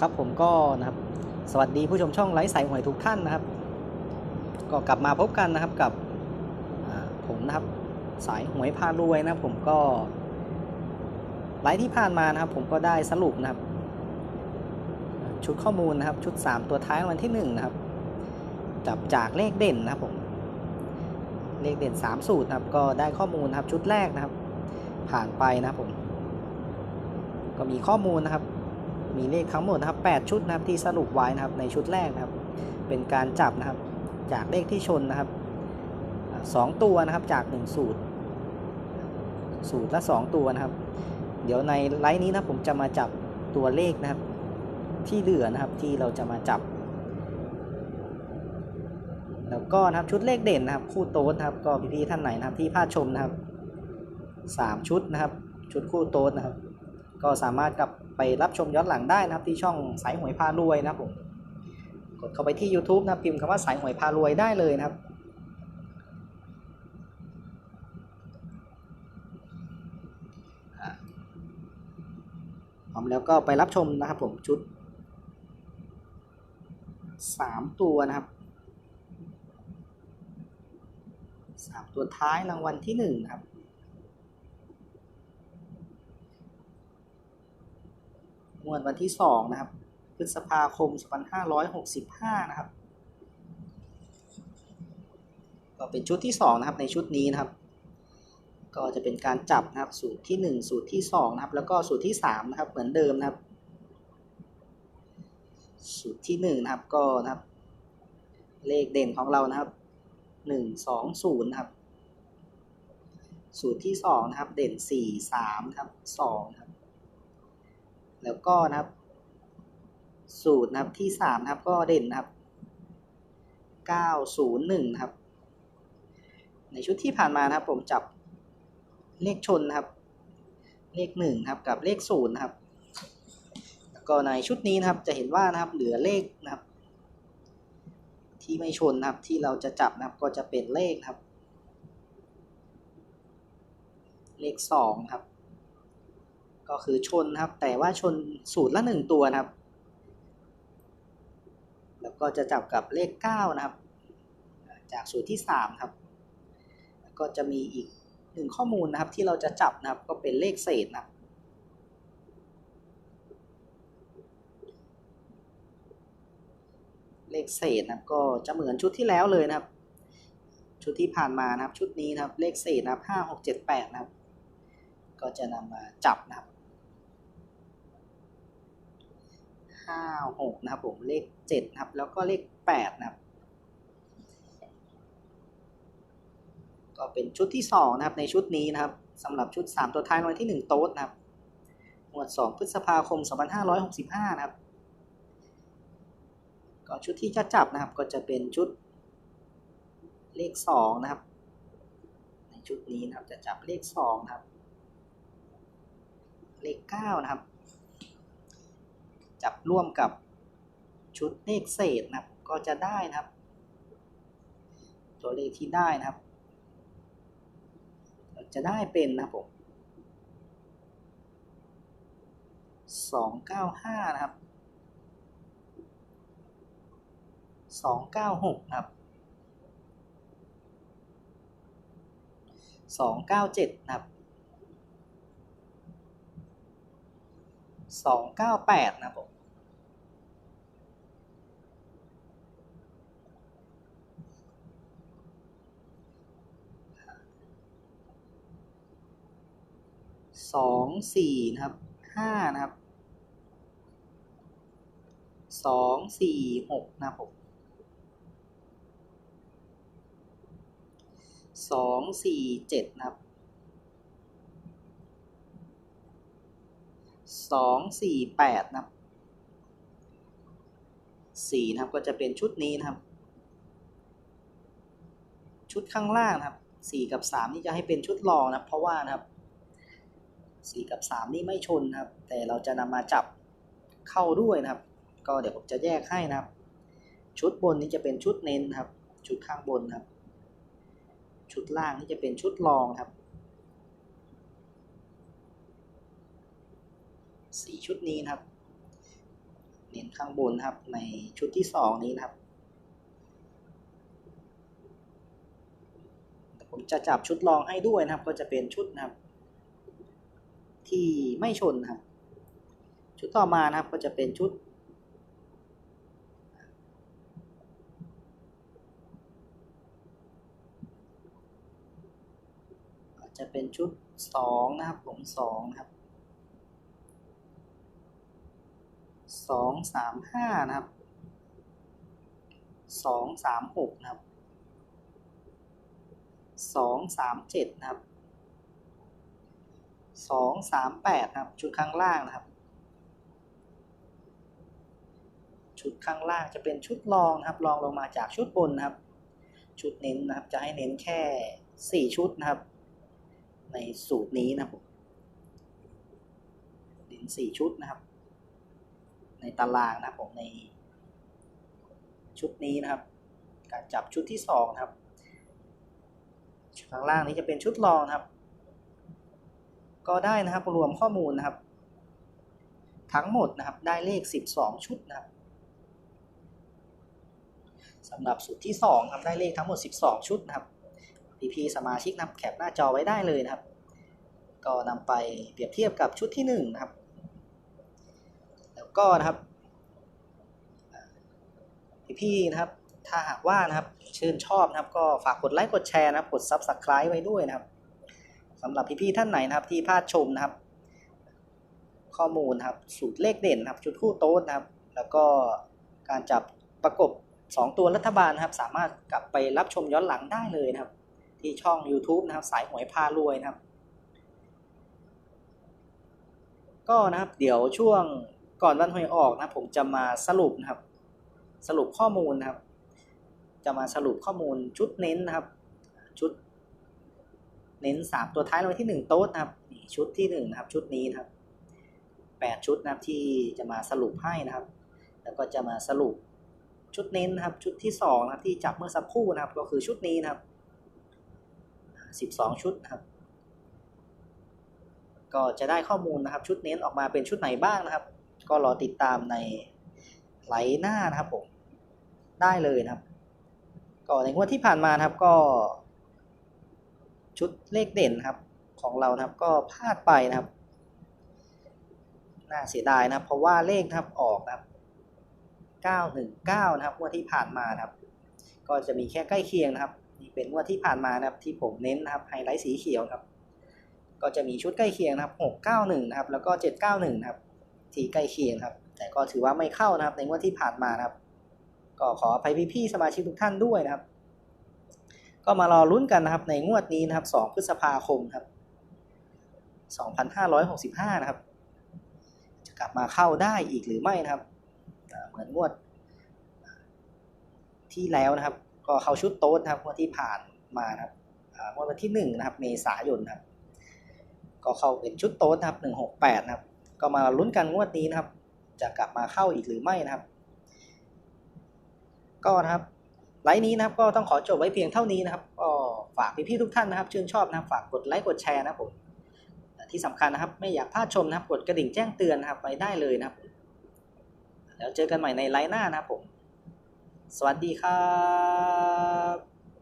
ครับผมก็นะครับสวัสดีผู้ชมช่องไลฟ์สายหวยทุกท่านนะครับ ก็กลับมาพบกันนะครับกับผมนะครับสายหวยพารวยนะผมก็ไลฟ์ที่ผ่านมานะครับ ผมก็ได้สรุปนะครับ ชุดข้อมูลนะครับชุด 3 ตัวท้ายวันที่ 1 นะครับ จับจากเลขเด่นนะครับผมเลขเด่น 3 สูตรนะครับ ก็ได้ข้อมูลนะครับชุดแรกนะครับ ผ่านไปนะครับผม ก็มีข้อมูลนะครับ มีเลขทั้งหมดนะครับ 8 ชุดนะครับที่สรุปไว้นะครับในชุดแรกนะครับ เป็นการจับนะครับจากเลขที่ชนนะครับอ่าสองตัวนะครับจาก 1 สูตร สูตรละ 2 ตัวนะครับ เดี๋ยวในไลฟ์นี้นะผมจะมาจับตัวเลขนะครับ ที่เหลือนะครับที่เราจะมาจับ แล้วก็นะครับชุดเลขเด่นนะครับ คู่โต๊ดนะครับก็พี่ๆท่านไหนนะครับที่พลาดชมนะครับสามชุดนะครับ ชุดคู่โต๊ดนะครับ ก็สามารถกลับ ไปรับชมย้อนหลังได้นะครับที่ช่องสายหวยพารวยนะครับผมกดเข้าไปที่ YouTube นะพิมพ์คำว่าสายหวยพารวยได้เลยนะครับพร้อมแล้วก็ไปรับชมนะครับผมชุดสามตัวนะครับสามตัวท้ายรางวัลที่หนึ่งนะครับ งวดวันที่สองนะครับ พฤษภาคม 2565 นะครับ ก็เป็นชุดที่สองนะครับในชุดนี้นะครับ ก็จะเป็นการจับนะครับ สูตรที่1สูตรที่2นะครับ แล้วก็สูตรที่3นะครับ เหมือนเดิมนะครับ สูตรที่1นะครับก็นะครับ เลขเด่นของเรานะครับ1 2 0นะครับ สูตรที่2นะครับ เด่น4 3นะครับ2นะครับ แล้วก็นะครับ สูตรนะครับที่3นะครับก็เด่นนะครับ901นะครับ ในชุดที่ผ่านมานะครับ ผมจับเลขชนนะครับ เลขหนึ่งนะครับกับเลขศูนย์นะครับ แล้วก็ในชุดนี้นะครับจะเห็นว่านะครับเหลือเลขนะครับ ที่ไม่ชนนะครับที่เราจะจับนะครับก็จะเป็นเลขครับ เลขสองครับ ก็คือชนนะครับ แต่ว่าชนสูตรละหนึ่งตัวนะครับ แล้วก็จะจับกับเลขเก้านะครับ จากสูตรที่สามครับ แล้วก็จะมีอีกหนึ่งข้อมูลนะครับที่เราจะจับนะครับก็เป็นเลขเศษนะครับเลขเศษนะครับก็จะเหมือนชุดที่แล้วเลยนะครับ ชุดที่ผ่านมานะครับชุดนี้นะครับเลขเศษนะครับห้าหกเจ็ดแปดนะครับ ก็จะนำมาจับนะครับ ห้าหกนะครับผมเลขเจ็ดนะครับ แล้วก็เลขแปดนะครับ ก็เป็นชุดที่สองนะครับ ในชุดนี้นะครับสำหรับชุด3ตัวท้ายรางวัลที่1โต๊ดนะครับงวด2พฤษภาคม2565นะครับก็ชุดที่จะจับนะครับ ก็จะเป็นชุดเลข2นะครับ ในชุดนี้นะครับจะจับเลข2นะครับ เลข9นะครับ จับร่วมกับชุดเลขเศษนะครับ ก็จะได้นะครับ ตัวเลขที่ได้นะครับ จะได้เป็นนะผมสองเก้าห้านะครับสองเก้าหกนะครับสองเก้าเจ็ดนะครับสองเก้าแปดนะผม สองสี่นะครับห้านะครับสองสี่หกนะครับผมสองสี่เจ็ดนะครับสองสี่แปดนะครับสี่นะครับก็จะเป็นชุดนี้นะครับ ชุดข้างล่างนะครับสี่กับสามนี่จะให้เป็นชุดรองนะครับเพราะว่านะครับ สี่กับสามนี่ไม่ชนนะครับ แต่เราจะนำมาจับเข้าด้วยนะครับ ก็เดี๋ยวผมจะแยกให้นะครับ ชุดบนนี้จะเป็นชุดเน้นนะครับ ชุดข้างบนนะครับ ชุดล่างนี่จะเป็นชุดรองครับสี่ชุดนี้นะครับ เนนข้างบนนะครับในชุดที่สองนี้นะครับผมจะจับชุดรองให้ด้วยนะครับ ก็จะเป็นชุดนะครับ ที่ไม่ชนนะครับ ชุดต่อมานะครับก็จะเป็นชุด จะเป็นชุดสองนะครับผมสองนะครับสองสามห้านะครับสองสามหกนะครับสองสามเจ็ดนะครับ สองสามแปดครับ ชุดข้างล่างนะครับ ชุดข้างล่างจะเป็นชุดรองนะครับรองลงมาจากชุดบนนะครับ ชุดเน้นนะครับ จะให้เน้นแค่สี่ชุดนะครับ ในสูตรนี้นะครับผมเน้นสี่ชุดนะครับ ในตารางนะครับผมใน ชุดนี้นะครับ การจับชุดที่สองนะครับชุดข้างล่างนี้จะเป็นชุดรองนะครับ ก็ได้นะครับรวมข้อมูลนะครับ ทั้งหมดนะครับได้เลข 12 ชุดนะครับสำหรับสูตรที่2ครับได้เลขทั้งหมด 12 ชุดนะครับพี่ๆสมาชิกนะครับแคปหน้าจอไว้ได้เลยนะครับ ก็นำไปเปรียบเทียบกับชุดที่1นะครับ แล้วก็นะครับพี่ๆนะครับถ้าหากว่านะครับชื่นชอบนะครับ ก็ฝากกดไลค์กดแชร์นะครับกด Subscribe ไว้ด้วยนะครับ สำหรับพี่ๆท่านไหนนะครับ ที่พลาดชมนะครับ ข้อมูลนะครับ สูตรเลขเด่นนะครับ ชุดคู่โต๊ดนะครับ แล้วก็การจับประกบ 2 ตัวรัฐบาลนะครับ สามารถกลับไปรับชมย้อนหลังได้เลยนะครับ ที่ช่อง YouTube นะครับ สายหวยพารวยนะครับ ก็นะครับเดี๋ยวช่วงก่อนวันหวยออกนะผมจะมาสรุปนะครับ สรุปข้อมูลนะครับ จะมาสรุปข้อมูลชุดเน้นนะครับ ชุด เน้น 3 ตัวท้ายรางวัลที่ 1 โต๊ดนะครับชุดที่1นะครับชุดนี้นะครับ8ชุดนะครับที่จะมาสรุปให้นะครับ แล้วก็จะมาสรุปชุดเน้นนะครับ ชุดที่2นะครับที่จับเมื่อสักครู่นะครับ ก็คือชุดนี้นะครับ 12 ชุดนะครับ ก็จะได้ข้อมูลนะครับ ชุดเน้นออกมาเป็นชุดไหนบ้างนะครับ ก็รอติดตามในไหลหน้านะครับผมได้เลยนะครับ ก็ในงวดที่ผ่านมานะครับก็ ชุดเลขเด่นนะครับของเรานะครับก็พลาดไปนะครับ น่าเสียดายนะครับ เพราะว่าเลขนะครับออกนะครับ 919 นะครับงวดที่ผ่านมานะครับ ก็จะมีแค่ใกล้เคียงนะครับนี่เป็นงวดที่ผ่านมานะครับ ที่ผมเน้นนะครับไฮไลท์สีเขียวครับ ก็จะมีชุดใกล้เคียงนะครับ691นะครับ แล้วก็791นะครับ ที่ใกล้เคียงครับ แต่ก็ถือว่าไม่เข้านะครับ ในงวดที่ผ่านมานะครับ ก็ขออภัยพี่ๆสมาชิกทุกท่านด้วยนะครับ ก็มารอลุ้นกันนะครับในงวดนี้นะครับ 2 พฤษภาคมครับ 2565 นะครับ จะกลับมาเข้าได้อีกหรือไม่นะครับ เหมือนงวดที่แล้วนะครับ ก็เข้าชุดโต๊ดนะครับงวดที่ผ่านมานะครับงวดวันที่ 1 นะครับ เมษายนนะครับ ก็เข้าเป็นชุดโต๊ดนะครับ 168 นะครับ ก็มาลุ้นกันงวดนี้นะครับ จะกลับมาเข้าอีกหรือไม่นะครับ ก็นะครับ ไลฟ์นี้นะครับก็ต้องขอจบไว้เพียงเท่านี้นะครับก็ฝากพี่ๆทุกท่านนะครับ ชื่นชอบนะครับ ฝากกดไลค์กดแชร์นะครับผมที่สำคัญนะครับ ไม่อยากพลาดชมนะครับ กดกระดิ่งแจ้งเตือนนะครับไปได้เลยนะครับ แล้วเจอกันใหม่ในไลฟ์หน้านะครับผม สวัสดีครับ